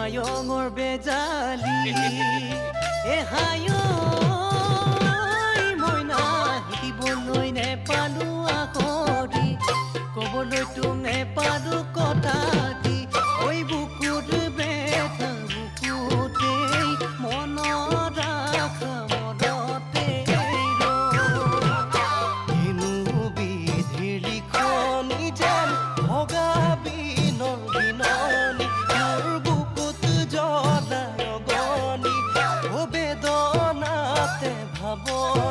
হায়ঙৰ বেজালি। এ হায়ৈ মইনা শিকিবলৈ নেপালো আখৰি। ক'বলৈ তোক 过